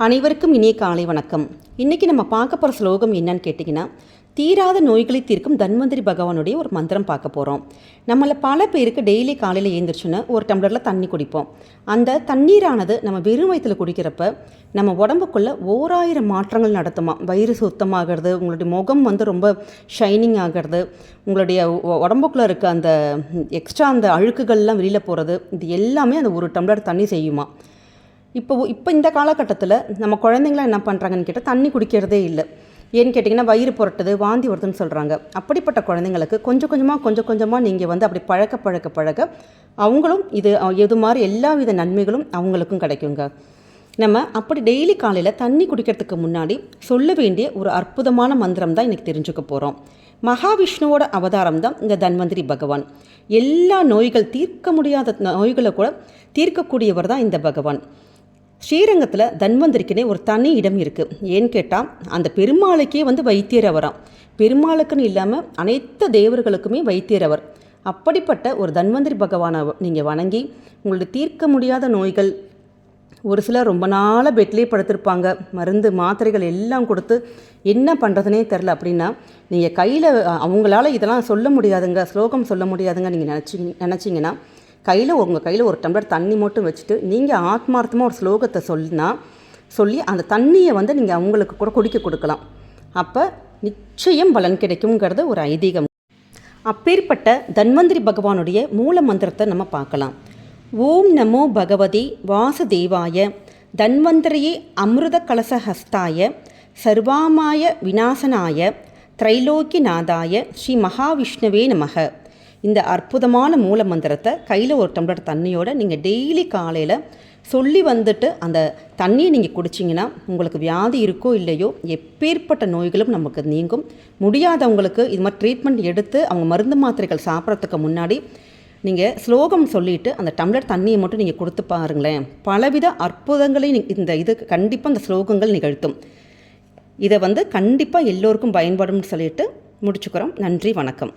அனைவருக்கும் இனிய காலை வணக்கம். இன்றைக்கி நம்ம பார்க்க போகிற ஸ்லோகம் என்னன்னு கேட்டிங்கன்னா தீராத நோய்களை தீர்க்கும் தன்வந்திரி பகவானுடைய ஒரு மந்திரம் பார்க்க போகிறோம் நம்மளை பல பேருக்கு டெய்லி காலையில் எழுந்திரிச்சுன்னு ஒரு டம்ளரில் தண்ணி குடிப்போம். அந்த தண்ணீரானது நம்ம வெறும் வயிற்றில் குடிக்கிறப்ப நம்ம உடம்புக்குள்ளே ஓராயிரம் மாற்றங்கள் நடத்துமா. வயிறு சுத்தமாகிறது உங்களுடைய முகம் வந்து ரொம்ப ஷைனிங் ஆகிறது உங்களுடைய உடம்புக்குள்ளே இருக்க அந்த எக்ஸ்ட்ரா அந்த அழுக்குகள்லாம் வெளியில் போகிறது இது எல்லாமே அந்த ஒரு டம்ளர் தண்ணி செய்யுமா. இப்போ இப்போ இந்த காலகட்டத்தில் நம்ம குழந்தைங்களாம் என்ன பண்ணுறாங்கன்னு கேட்டால் தண்ணி குடிக்கிறதே இல்லை. ஏன்னு கேட்டிங்கன்னா வயிறு புரட்டுது வாந்தி வருதுன்னு சொல்கிறாங்க அப்படிப்பட்ட குழந்தைங்களுக்கு கொஞ்சம் கொஞ்சமாக கொஞ்சம் கொஞ்சமாக நீங்கள் வந்து அப்படி பழக்க பழக்க பழக அவங்களும் இது எது மாதிரி எல்லா வித நன்மைகளும் அவங்களுக்கும் கிடைக்குங்க. நம்ம அப்படி டெய்லி காலையில் தண்ணி குடிக்கிறதுக்கு முன்னாடி சொல்ல வேண்டிய ஒரு அற்புதமான மந்திரம் தான் இன்றைக்கி தெரிஞ்சுக்க போகிறோம் மகாவிஷ்ணுவோட அவதாரம் தான் இந்த தன்வந்திரி பகவான். எல்லா நோய்கள் தீர்க்க முடியாத நோய்களை கூட தீர்க்கக்கூடியவர் தான் இந்த பகவான். ஸ்ரீரங்கத்தில் தன்வந்திரிக்குனே ஒரு தனி இடம் இருக்குது ஏன்னு கேட்டால் அந்த பெருமாளுக்கே வந்து வைத்தியர் அவராம் பெருமாளுக்குன்னு இல்லாமல் அனைத்து தேவர்களுக்குமே வைத்தியர் அவர் அப்படிப்பட்ட ஒரு தன்வந்திரி பகவானை நீங்கள் வணங்கி உங்களுடைய தீர்க்க முடியாத நோய்கள் ஒரு சிலர் ரொம்ப நாளாக பெட்லேயே படுத்திருப்பாங்க. மருந்து மாத்திரைகள் எல்லாம் கொடுத்து என்ன பண்ணுறதுனே தெரில அப்படின்னா நீங்கள் கையில் அவங்களால இதெல்லாம் சொல்ல முடியாதுங்க ஸ்லோகம் சொல்ல முடியாதுங்க நீங்கள் நினச்சி நினச்சிங்கன்னா கையில் உங்கள் கையில் ஒரு டம்ளர் தண்ணி மட்டும் வச்சுட்டு நீங்கள் ஆத்மார்த்தமாக ஒரு ஸ்லோகத்தை சொல்லினா சொல்லி அந்த தண்ணியை வந்து நீங்கள் அவங்களுக்கு கூட குடிக்க கொடுக்கலாம். அப்போ நிச்சயம் பலன் கிடைக்குங்கிறது ஒரு ஐதீகம். அப்பேற்பட்ட தன்வந்திரி பகவானுடைய மூல மந்திரத்தை நம்ம பார்க்கலாம். ஓம் நமோ பகவதி வாசுதேவாய தன்வந்திரியே அமிர்த கலசஹஸ்தாய சர்வாமாய விநாசனாய திரைலோக்கிநாதாய ஸ்ரீ மகாவிஷ்ணுவே நமக. இந்த அற்புதமான மூல மந்திரத்தை கையில் ஒரு டம்ளர் தண்ணியோடு நீங்கள் டெய்லி காலையில் சொல்லி வந்துட்டு அந்த தண்ணியை நீங்கள் குடிச்சிங்கன்னா உங்களுக்கு வியாதி இருக்கோ இல்லையோ எப்பேற்பட்ட நோய்களும் நமக்கு நீங்கும். முடியாதவங்களுக்கு இது மாதிரி ட்ரீட்மெண்ட் எடுத்து அவங்க மருந்து மாத்திரைகள் சாப்பிட்றதுக்கு முன்னாடி நீங்கள் ஸ்லோகம் சொல்லிவிட்டு அந்த டம்ளர் தண்ணியை மட்டும் நீங்கள் கொடுத்து பாருங்களேன். பலவித அற்புதங்களை இந்த இது கண்டிப்பாக அந்த ஸ்லோகங்கள் நிகழ்த்தும். இதை வந்து கண்டிப்பாக எல்லோருக்கும் பயன்படும்னு சொல்லிட்டு முடிச்சுக்கிறோம். நன்றி வணக்கம்.